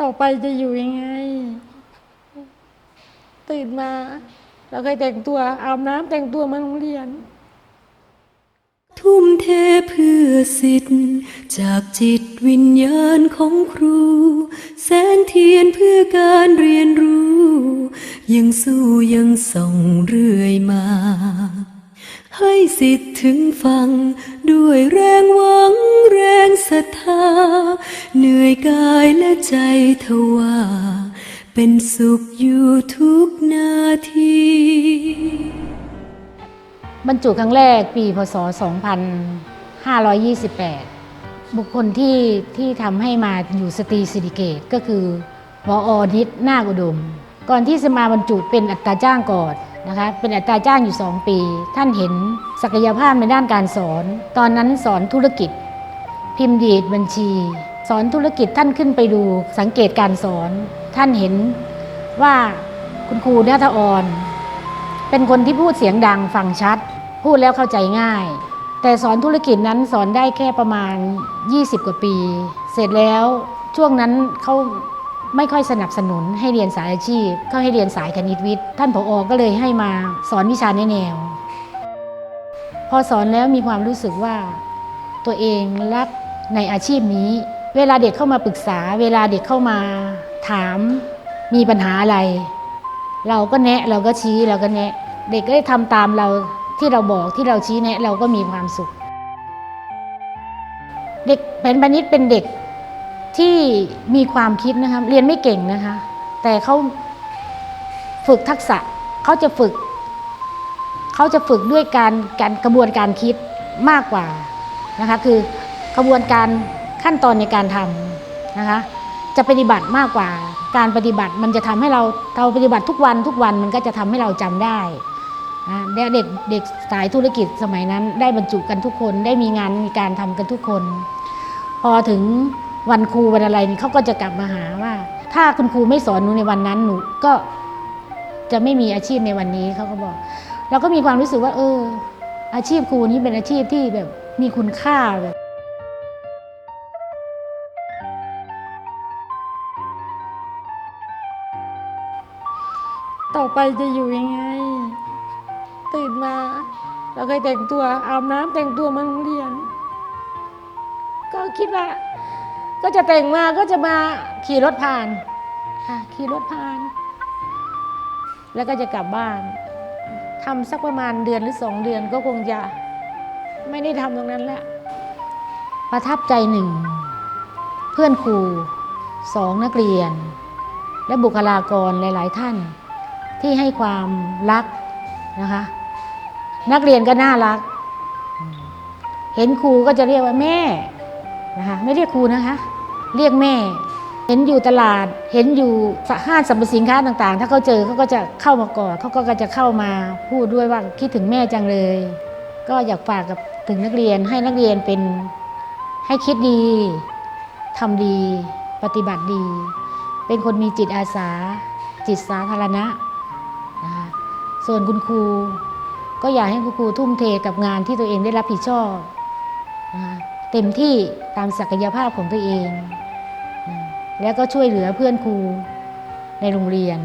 ต่อไปจะอยู่ยังไง ตื่นมา เราเคยแต่งตัวอาบน้ำแต่งตัวมาโรงเรียน ทุ่มเทเพื่อสิทธิ์จากจิตวิญญาณของครู แสงเทียนเพื่อการเรียนรู้ ยังสู้ยังส่องเรื่อยมา ให้สิทธิ์ถึงฟัง ด้วยแรงหวังแรงศรัทธาเหนื่อ ยกายและใจทว่า เป็นสุขอยู่ทุกนาที บรรจุครั้งแรกปีพศ 2528 บุคคลที่ที่ทำให้มาอยู่สตรีสิริเกตก็คือวออนิดนาคอุดม ก่อนที่จะมาบรรจุเป็นอัตราจ้างก่อนนะคะเป็นอัตราจ้างอยู่ 2 ปี ท่านเห็นศักยภาพในด้านการสอน ตอนนั้นสอนธุรกิจ พิมพ์ดีดบัญชี สอนธุรกิจท่านขึ้นไปดูสังเกตการสอนท่านเห็นว่าคุณครูนาทออน เป็นคนที่พูดเสียงดังฟังชัด พูดแล้วเข้าใจง่าย แต่สอนธุรกิจนั้นสอนได้แค่ประมาณ 20 กว่าปี เสร็จแล้วช่วงนั้นเขาไม่ค่อยสนับสนุนให้เรียนสายอาชีพเขาให้เรียนสายคณิตวิทย์ ท่านผออก็เลยให้มาสอนวิชาแนแนวพอสอนแล้วมีความรู้สึกว่าตัวเองรักในอาชีพนี้ เวลาเด็กเข้ามาปรึกษา เวลาเด็กเข้ามาถามมีปัญหาอะไร เราก็แนะเราก็ชี้เราก็แนะ เด็กก็ได้ทำตามเราที่เราบอกที่เราชี้แนะ เราก็มีความสุข เด็กเป็นบณิตเป็นเด็กที่มีความคิดนะคะเรียนไม่เก่งนะคะ แต่เขาฝึกทักษะเขาจะฝึกเขาจะฝึกด้วยการการกระบวนการคิดมากกว่านะคะคือกระบวนการ ขั้นตอนในการทำนะคะ จะปฏิบัติมากกว่าการปฏิบัติมันจะทำให้เราเราปฏิบัติทุกวันทุกวันมันก็จะทำให้เราจำได้นะเด็กเด็กสายธุรกิจสมัยนั้น ได้บรรจุกันทุกคนได้มีงานมีการทำกันทุกคน พอถึงวันครูวันอะไรนี่เขาก็จะกลับมาหาว่า ถ้าคุณครูไม่สอนหนูในวันนั้นหนูก็จะไม่มีอาชีพในวันนี้เขาก็บอก เราก็มีความรู้สึกว่า เออ อาชีพครูนี้เป็นอาชีพที่แบบมีคุณค่าแบบ ต่อไปจะอยู่ยังไง ตื่นมา เราเคยแต่งตัวอาบน้ำแต่งตัวมาโรงเรียน ก็คิดว่า ก็จะแต่งมาก็จะมาขี่รถผ่านค่ะขี่รถผ่าน แล้วก็จะกลับบ้านทำสักประมาณเดือนหรือสองเดือนก็คงจะไม่ได้ทำตรงนั้นแล้วประทับใจหนึ่ง เพื่อนครูสองนักเรียน และบุคลากรหลาย ๆ ท่าน ที่ให้ความรักนะคะ นักเรียนก็น่ารัก เห็นครูก็จะเรียกว่าแม่นะคะไม่เรียกครูนะคะ เรียกแม่ เห็นอยู่ตลาด เห็นอยู่ห้างสรรพสินค้าต่างๆ ถ้าเขาเจอเขาก็จะเข้ามากอดเขาก็จะเข้ามาพูดด้วยว่าคิดถึงแม่จังเลย ก็อยากฝากกับถึงนักเรียนให้นักเรียนเป็นให้คิดดีทำดี ปฏิบัติดี เป็นคนมีจิตอาสา จิตสาธารณะนะคะ ส่วนคุณครูก็อยากให้คุณครูทุ่มเทกับงานที่ตัวเองได้รับผิดชอบนะเต็มที่ตามศักยภาพของตัวเอง แล้วก็ช่วยเหลือเพื่อนครูในโรงเรียน